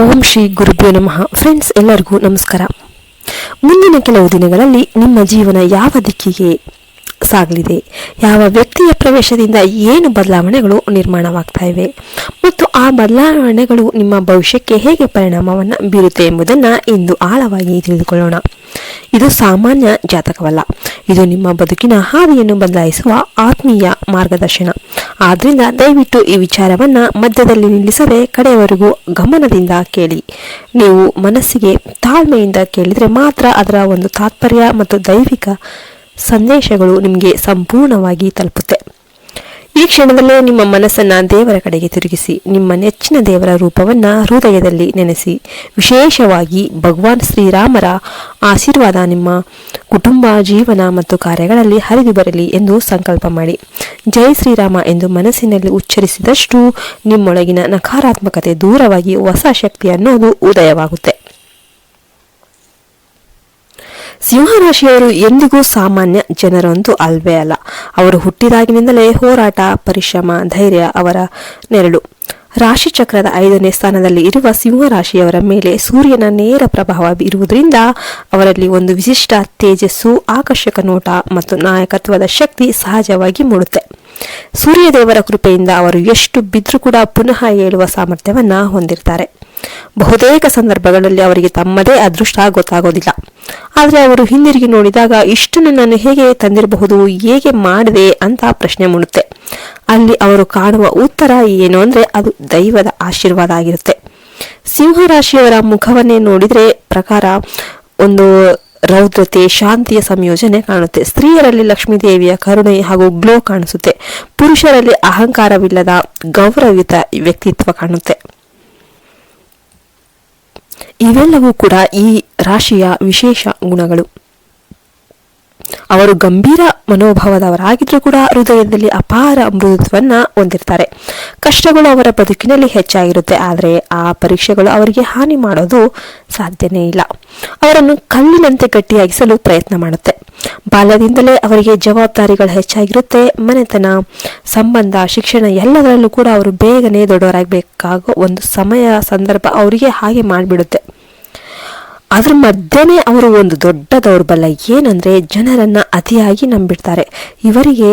ಓಂ ಶ್ರೀ ಗುರುಭ್ಯೋ ನಮಃ. ಫ್ರೆಂಡ್ಸ್ ಎಲ್ಲರಿಗೂ ನಮಸ್ಕಾರ. ಮುಂದಿನ ಕೆಲವು ದಿನಗಳಲ್ಲಿ ನಿಮ್ಮ ಜೀವನ ಯಾವ ದಿಕ್ಕಿಗೆ ಸಾಗಲಿದೆ? ಯಾವ ವ್ಯಕ್ತಿಯ ಪ್ರವೇಶದಿಂದ ಏನು ಬದಲಾವಣೆಗಳು ನಿರ್ಮಾಣವಾಗ್ತಾ ಇವೆ? ಮತ್ತು ಆ ಬದಲಾವಣೆಗಳು ನಿಮ್ಮ ಭವಿಷ್ಯಕ್ಕೆ ಹೇಗೆ ಪರಿಣಾಮವನ್ನು ಬೀರುತ್ತೆ ಎಂಬುದನ್ನು ಇಂದು ಆಳವಾಗಿ ತಿಳಿದುಕೊಳ್ಳೋಣ. ಇದು ಸಾಮಾನ್ಯ ಜಾತಕವಲ್ಲ. ಇದು ನಿಮ್ಮ ಬದುಕಿನ ಹಾದಿಯನ್ನು ಬದಲಾಯಿಸುವ ಆತ್ಮೀಯ ಮಾರ್ಗದರ್ಶನ. ಆದ್ದರಿಂದ ದಯವಿಟ್ಟು ಈ ವಿಚಾರವನ್ನ ಮಧ್ಯದಲ್ಲಿ ನಿಲ್ಲಿಸದೆ ಕಡೆಯವರೆಗೂ ಗಮನದಿಂದ ಕೇಳಿ. ನೀವು ಮನಸ್ಸಿಗೆ ತಾಳ್ಮೆಯಿಂದ ಕೇಳಿದರೆ ಮಾತ್ರ ಅದರ ಒಂದು ತಾತ್ಪರ್ಯ ಮತ್ತು ದೈವಿಕ ಸಂದೇಶಗಳು ನಿಮಗೆ ಸಂಪೂರ್ಣವಾಗಿ ತಲುಪುತ್ತೆ. ಈ ಕ್ಷಣದಲ್ಲೇ ನಿಮ್ಮ ಮನಸ್ಸನ್ನು ದೇವರ ಕಡೆಗೆ ತಿರುಗಿಸಿ, ನಿಮ್ಮ ನೆಚ್ಚಿನ ದೇವರ ರೂಪವನ್ನು ಹೃದಯದಲ್ಲಿ ನೆನೆಸಿ, ವಿಶೇಷವಾಗಿ ಭಗವಾನ್ ಶ್ರೀರಾಮರ ಆಶೀರ್ವಾದ ನಿಮ್ಮ ಕುಟುಂಬ, ಜೀವನ ಮತ್ತು ಕಾರ್ಯಗಳಲ್ಲಿ ಹರಿದು ಬರಲಿ ಎಂದು ಸಂಕಲ್ಪ ಮಾಡಿ. ಜೈ ಶ್ರೀರಾಮ ಎಂದು ಮನಸ್ಸಿನಲ್ಲಿ ಉಚ್ಚರಿಸಿದಷ್ಟು ನಿಮ್ಮೊಳಗಿನ ನಕಾರಾತ್ಮಕತೆ ದೂರವಾಗಿ ಹೊಸ ಶಕ್ತಿ ಅನ್ನೋದು ಉದಯವಾಗುತ್ತೆ. ಸಿಂಹರಾಶಿಯವರು ಎಂದಿಗೂ ಸಾಮಾನ್ಯ ಜನರಂತೂ ಅಲ್ವೇ ಅಲ್ಲ. ಅವರು ಹುಟ್ಟಿದಾಗಿನಿಂದಲೇ ಹೋರಾಟ, ಪರಿಶ್ರಮ, ಧೈರ್ಯ ಅವರ ನೆರಳು. ರಾಶಿ ಚಕ್ರದ ಐದನೇ ಸ್ಥಾನದಲ್ಲಿ ಇರುವ ಸಿಂಹರಾಶಿಯವರ ಮೇಲೆ ಸೂರ್ಯನ ನೇರ ಪ್ರಭಾವ ಇರುವುದರಿಂದ ಅವರಲ್ಲಿ ಒಂದು ವಿಶಿಷ್ಟ ತೇಜಸ್ಸು, ಆಕರ್ಷಕ ನೋಟ ಮತ್ತು ನಾಯಕತ್ವದ ಶಕ್ತಿ ಸಹಜವಾಗಿ ಮೂಡುತ್ತೆ. ಸೂರ್ಯದೇವರ ಕೃಪೆಯಿಂದ ಅವರು ಎಷ್ಟು ಬಿದ್ದರೂ ಕೂಡ ಪುನಃ ಏಳುವ ಸಾಮರ್ಥ್ಯವನ್ನು ಹೊಂದಿರ್ತಾರೆ. ಬಹುತೇಕ ಸಂದರ್ಭಗಳಲ್ಲಿ ಅವರಿಗೆ ತಮ್ಮದೇ ಅದೃಷ್ಟ ಗೊತ್ತಾಗೋದಿಲ್ಲ. ಆದರೆ ಅವರು ಹಿಂದಿರುಗಿ ನೋಡಿದಾಗ ಇಷ್ಟನ್ನು ನಾನು ಹೇಗೆ ತಂದಿರಬಹುದು, ಹೇಗೆ ಮಾಡಿದೆ ಅಂತ ಪ್ರಶ್ನೆ ಮೂಡುತ್ತೆ. ಅಲ್ಲಿ ಅವರು ಕಾಣುವ ಉತ್ತರ ಏನು ಅಂದ್ರೆ ಅದು ದೈವದ ಆಶೀರ್ವಾದ ಆಗಿರುತ್ತೆ. ಸಿಂಹರಾಶಿಯವರ ಮುಖವನ್ನೇ ನೋಡಿದ್ರೆ ಪ್ರಕಾರ ಒಂದು ರೌದ್ರತೆ, ಶಾಂತಿಯ ಸಂಯೋಜನೆ ಕಾಣುತ್ತೆ. ಸ್ತ್ರೀಯರಲ್ಲಿ ಲಕ್ಷ್ಮೀ ದೇವಿಯ ಕರುಣೆ ಹಾಗೂ ಗ್ಲೋ ಕಾಣಿಸುತ್ತೆ. ಪುರುಷರಲ್ಲಿ ಅಹಂಕಾರವಿಲ್ಲದ ಗೌರವಿತ ವ್ಯಕ್ತಿತ್ವ ಕಾಣುತ್ತೆ. ಇವೆಲ್ಲವೂ ಕೂಡ ಈ ರಾಶಿಯ ವಿಶೇಷ ಗುಣಗಳು. ಅವರು ಗಂಭೀರ ಮನೋಭಾವದವರಾಗಿದ್ರೂ ಕೂಡ ಹೃದಯದಲ್ಲಿ ಅಪಾರ ಮೃದುತ್ವನ್ನ ಹೊಂದಿರ್ತಾರೆ. ಕಷ್ಟಗಳು ಅವರ ಬದುಕಿನಲ್ಲಿ ಹೆಚ್ಚಾಗಿರುತ್ತೆ, ಆದರೆ ಆ ಪರೀಕ್ಷೆಗಳು ಅವರಿಗೆ ಹಾನಿ ಮಾಡೋದು ಸಾಧ್ಯನೇ ಇಲ್ಲ. ಅವರನ್ನು ಕಲ್ಲಿನಂತೆ ಗಟ್ಟಿಯಾಗಿಸಲು ಪ್ರಯತ್ನ ಮಾಡುತ್ತೆ. ಬಾಲ್ಯದಿಂದಲೇ ಅವರಿಗೆ ಜವಾಬ್ದಾರಿಗಳು ಹೆಚ್ಚಾಗಿರುತ್ತೆ. ಮನೆತನ, ಸಂಬಂಧ, ಶಿಕ್ಷಣ ಎಲ್ಲದರಲ್ಲೂ ಕೂಡ ಅವರು ಬೇಗನೆ ದೊಡ್ಡವರಾಗಬೇಕಾಗೋ ಒಂದು ಸಮಯ, ಸಂದರ್ಭ ಅವರಿಗೆ ಹಾಗೆ ಮಾಡಿಬಿಡುತ್ತೆ. ಅದ್ರ ಮಧ್ಯೆನೇ ಅವರು ಒಂದು ದೊಡ್ಡ ದೌರ್ಬಲ್ಯ ಏನಂದ್ರೆ ಜನರನ್ನ ಅತಿಯಾಗಿ ನಂಬಿಡ್ತಾರೆ. ಇವರಿಗೆ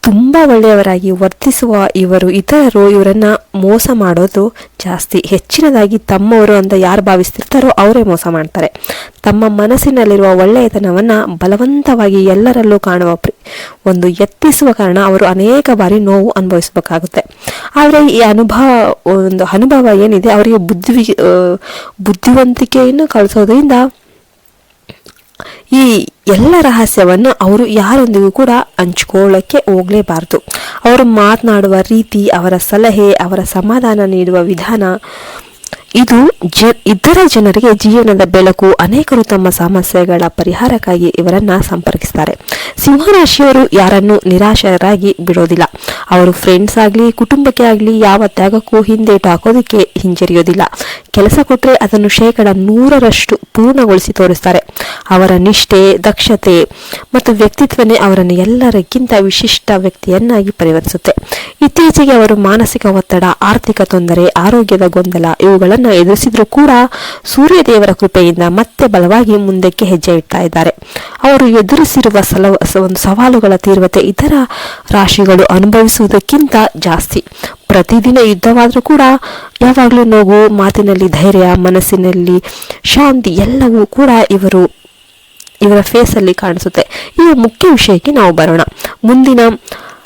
ತುಂಬ ಒಳ್ಳೆಯವರಾಗಿ ವರ್ತಿಸುವ ಇವರು ಇತರರು ಇವರನ್ನು ಮೋಸ ಮಾಡೋದು ಜಾಸ್ತಿ. ಹೆಚ್ಚಿನದಾಗಿ ತಮ್ಮವರು ಅಂತ ಯಾರು ಭಾವಿಸ್ತಿರ್ತಾರೋ ಅವರೇ ಮೋಸ ಮಾಡ್ತಾರೆ. ತಮ್ಮ ಮನಸ್ಸಿನಲ್ಲಿರುವ ಒಳ್ಳೆಯತನವನ್ನು ಬಲವಂತವಾಗಿ ಎಲ್ಲರಲ್ಲೂ ಕಾಣುವ ಒಂದು ಎತ್ತಿಸುವ ಕಾರಣ ಅವರು ಅನೇಕ ಬಾರಿ ನೋವು ಅನುಭವಿಸಬೇಕಾಗುತ್ತೆ. ಆದರೆ ಈ ಅನುಭವ, ಒಂದು ಅನುಭವ ಏನಿದೆ, ಅವರಿಗೆ ಬುದ್ಧಿ ಬುದ್ಧಿವಂತಿಕೆಯನ್ನು ಕಳಿಸೋದ್ರಿಂದ ಈ ಎಲ್ಲ ರಹಸ್ಯವನ್ನು ಅವರು ಯಾರೊಂದಿಗೂ ಕೂಡ ಹಂಚ್ಕೊಳ್ಳೋಕ್ಕೆ ಹೋಗಲೇಬಾರ್ದು. ಅವರು ಮಾತನಾಡುವ ರೀತಿ, ಅವರ ಸಲಹೆ, ಅವರ ಸಮಾಧಾನ ನೀಡುವ ವಿಧಾನ ಇದು ಜ ಇತರ ಜನರಿಗೆ ಜೀವನದ ಬೆಳಕು, ಅನೇಕರು ತಮ್ಮ ಸಮಸ್ಯೆಗಳ ಪರಿಹಾರಕ್ಕಾಗಿ ಇವರನ್ನು ಸಂಪರ್ಕಿಸ್ತಾರೆ. ಸಿಂಹರಾಶಿಯವರು ಯಾರನ್ನು ನಿರಾಶರಾಗಿ ಬಿಡೋದಿಲ್ಲ. ಅವರು ಫ್ರೆಂಡ್ಸ್ ಆಗಲಿ, ಕುಟುಂಬಕ್ಕೆ ಆಗಲಿ, ಯಾವ ತ್ಯಾಗಕ್ಕೂ ಹಿಂದೇಟು ಹಾಕೋದಕ್ಕೆ ಹಿಂಜರಿಯೋದಿಲ್ಲ. ಕೆಲಸ ಕೊಟ್ಟರೆ ಅದನ್ನು ಶೇಕಡ ನೂರರಷ್ಟು ಪೂರ್ಣಗೊಳಿಸಿ ತೋರಿಸ್ತಾರೆ. ಅವರ ನಿಷ್ಠೆ, ದಕ್ಷತೆ ಮತ್ತು ವ್ಯಕ್ತಿತ್ವನೇ ಅವರನ್ನು ಎಲ್ಲರಿಗಿಂತ ವಿಶಿಷ್ಟ ವ್ಯಕ್ತಿಯನ್ನಾಗಿ ಪರಿವರ್ತಿಸುತ್ತೆ. ಇತ್ತೀಚೆಗೆ ಅವರು ಮಾನಸಿಕ ಒತ್ತಡ, ಆರ್ಥಿಕ ತೊಂದರೆ, ಆರೋಗ್ಯದ ಗೊಂದಲ ಇವುಗಳನ್ನು ಎದುರಿಸಿದ್ರೂ ಕೂಡ ಸೂರ್ಯದೇವರ ಕೃಪೆಯಿಂದ ಮತ್ತೆ ಬಲವಾಗಿ ಮುಂದಕ್ಕೆ ಹೆಜ್ಜೆ ಇಡ್ತಾ ಇದ್ದಾರೆ. ಅವರು ಎದುರಿಸಿರುವ ಸಲ ಒಂದು ಸವಾಲುಗಳ ತೀವ್ರತೆ ಇತರ ರಾಶಿಗಳು ಅನುಭವಿಸುವುದಕ್ಕಿಂತ ಜಾಸ್ತಿ. ಪ್ರತಿದಿನ ಯುದ್ಧವಾದರೂ ಕೂಡ ಯಾವಾಗಲೂ ನೋವು, ಮಾತಿನಲ್ಲಿ ಧೈರ್ಯ, ಮನಸ್ಸಿನಲ್ಲಿ ಶಾಂತಿ ಎಲ್ಲವೂ ಕೂಡ ಇವರು ಇವರ ಫೇಸಲ್ಲಿ ಕಾಣಿಸುತ್ತೆ. ಈ ಮುಖ್ಯ ವಿಷಯಕ್ಕೆ ನಾವು ಬರೋಣ. ಮುಂದಿನ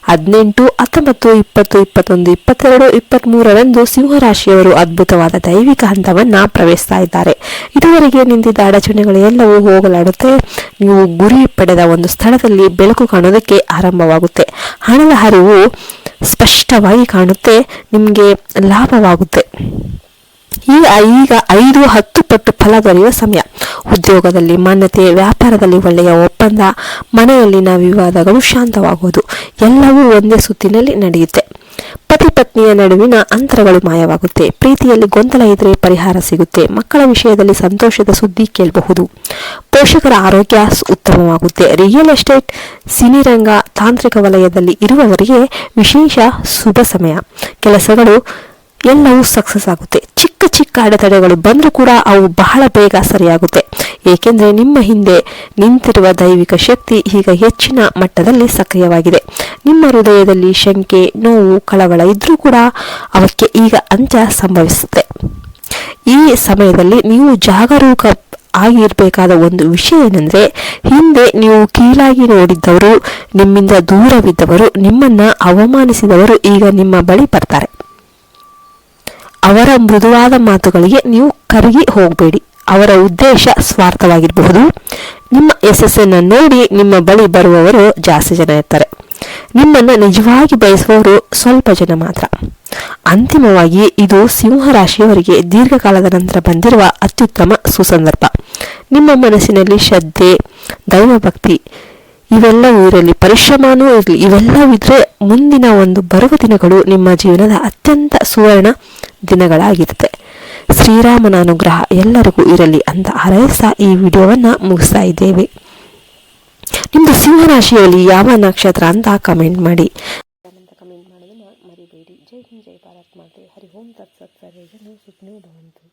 ಹದಿನೆಂಟು, ಹತ್ತೊಂಬತ್ತು, ಇಪ್ಪತ್ತು, ಇಪ್ಪತ್ತೊಂದು, ಇಪ್ಪತ್ತೆರಡು ಇಪ್ಪತ್ತ್ಮೂರರಂದು ಸಿಂಹರಾಶಿಯವರು ಅದ್ಭುತವಾದ ದೈವಿಕ ಹಂತವನ್ನ ಪ್ರವೇಶಿಸ್ತಾ ಇದ್ದಾರೆ. ಇದುವರೆಗೆ ನಿಂತಿದ್ದ ಅಡಚಣೆಗಳು ಎಲ್ಲವೂ ಹೋಗಲಾಡುತ್ತೆ. ನೀವು ಗುರಿ ಪಡೆದ ಒಂದು ಸ್ಥಳದಲ್ಲಿ ಬೆಳಕು ಕಾಣೋದಕ್ಕೆ ಆರಂಭವಾಗುತ್ತೆ. ಹಣದ ಹರಿವು ಸ್ಪಷ್ಟವಾಗಿ ಕಾಣುತ್ತೆ. ನಿಮಗೆ ಲಾಭವಾಗುತ್ತೆ. ಈಗ ಈಗ ಐದು ಹತ್ತು ಪಟ್ಟು ಫಲ ದೊರೆಯುವ ಸಮಯ. ಉದ್ಯೋಗದಲ್ಲಿ ಮಾನ್ಯತೆ, ವ್ಯಾಪಾರದಲ್ಲಿ ಒಳ್ಳೆಯ ಒಪ್ಪಂದ ಮನೆಯಲ್ಲಿನ ವಿವಾದಗಳು ಶಾಂತವಾಗುವುದು. ಎಲ್ಲವೂ ಒಂದೇ ಸುತ್ತಿನಲ್ಲಿ ನಡೆಯುತ್ತೆ. ಪತಿ ಪತ್ನಿಯ ನಡುವಿನ ಅಂತರಗಳು ಮಾಯವಾಗುತ್ತೆ. ಪ್ರೀತಿಯಲ್ಲಿ ಗೊಂದಲ ಇದ್ರೆ ಪರಿಹಾರ ಸಿಗುತ್ತೆ. ಮಕ್ಕಳ ವಿಷಯದಲ್ಲಿ ಸಂತೋಷದ ಸುದ್ದಿ ಕೇಳಬಹುದು. ಪೋಷಕರ ಆರೋಗ್ಯ ಉತ್ತಮವಾಗುತ್ತೆ. ರಿಯಲ್ ಎಸ್ಟೇಟ್, ಸಿನಿರಂಗ ತಾಂತ್ರಿಕ ವಲಯದಲ್ಲಿ ಇರುವವರಿಗೆ ವಿಶೇಷ ಶುಭ ಸಮಯ. ಕೆಲಸಗಳು ಎಲ್ಲವೂ ಸಕ್ಸಸ್ ಆಗುತ್ತೆ. ಚಿಕ್ಕ ಚಿಕ್ಕ ಅಡೆತಡೆಗಳು ಬಂದರೂ ಕೂಡ ಅವು ಬಹಳ ಬೇಗ ಸರಿಯಾಗುತ್ತೆ. ಏಕೆಂದರೆ ನಿಮ್ಮ ಹಿಂದೆ ನಿಂತಿರುವ ದೈವಿಕ ಶಕ್ತಿ ಈಗ ಹೆಚ್ಚಿನ ಮಟ್ಟದಲ್ಲಿ ಸಕ್ರಿಯವಾಗಿದೆ. ನಿಮ್ಮ ಹೃದಯದಲ್ಲಿ ಶಂಕೆ, ನೋವು, ಕಳವಳ ಇದ್ದರೂ ಕೂಡ ಅವಕ್ಕೆ ಈಗ ಅಂತ್ಯ ಸಂಭವಿಸುತ್ತೆ. ಈ ಸಮಯದಲ್ಲಿ ನೀವು ಜಾಗರೂಕ ಆಗಿರಬೇಕಾದ ಒಂದು ವಿಷಯ ಏನೆಂದರೆ, ಹಿಂದೆ ನೀವು ಕೀಳಾಗಿ ನೋಡಿದ್ದವರು, ನಿಮ್ಮಿಂದ ದೂರವಿದ್ದವರು, ನಿಮ್ಮನ್ನು ಅವಮಾನಿಸಿದವರು ಈಗ ನಿಮ್ಮ ಬಳಿ ಬರ್ತಾರೆ. ಅವರ ಮೃದುವಾದ ಮಾತುಗಳಿಗೆ ನೀವು ಕರಗಿ ಹೋಗಬೇಡಿ. ಅವರ ಉದ್ದೇಶ ಸ್ವಾರ್ಥವಾಗಿರಬಹುದು. ನಿಮ್ಮ ಯಶಸ್ಸನ್ನು ನೋಡಿ ನಿಮ್ಮ ಬಳಿ ಬರುವವರು ಜಾಸ್ತಿ ಜನ ಇರ್ತಾರೆ. ನಿಮ್ಮನ್ನು ನಿಜವಾಗಿ ಬಯಸುವವರು ಸ್ವಲ್ಪ ಜನ ಮಾತ್ರ. ಅಂತಿಮವಾಗಿ ಇದು ಸಿಂಹ ರಾಶಿಯವರಿಗೆ ದೀರ್ಘಕಾಲದ ನಂತರ ಬಂದಿರುವ ಅತ್ಯುತ್ತಮ ಸುಸಂದರ್ಭ. ನಿಮ್ಮ ಮನಸ್ಸಿನಲ್ಲಿ ಶ್ರದ್ಧೆ, ದೈವಭಕ್ತಿ ಇವೆಲ್ಲವೂ ಇರಲಿ ಪರಿಶ್ರಮನೂ ಇರಲಿ. ಇವೆಲ್ಲವಿದ್ರೆ ಮುಂದಿನ ಒಂದು ಬರುವ ದಿನಗಳು ನಿಮ್ಮ ಜೀವನದ ಅತ್ಯಂತ ಸುವರ್ಣ ದಿನಗಳಾಗಿರುತ್ತೆ. ಶ್ರೀರಾಮನ ಅನುಗ್ರಹ ಎಲ್ಲರಿಗೂ ಇರಲಿ ಅಂತ ಹಾರೈಸ್ತಾ ಈ ವಿಡಿಯೋವನ್ನು ಮುಗಿಸ್ತಾ ಇದ್ದೇವೆ. ನಿಮ್ದು ಸಿಂಹರಾಶಿಯಲ್ಲಿ ಯಾವ ನಕ್ಷತ್ರ ಅಂತ ಕಮೆಂಟ್ ಮಾಡಿ. ಕಮೆಂಟ್ ಮಾಡೋದನ್ನು ಮರಿಬೇಡಿ. ಜೈ ಹಿಂದ್, ಜೈ ಭಾರತ್ ಮಾತೆ. ಹರಿ ಓಂ ತತ್ಸತ್ ಸರ್ವೇ ಜನ ಸುಖಿನೋ ಭವಂತು.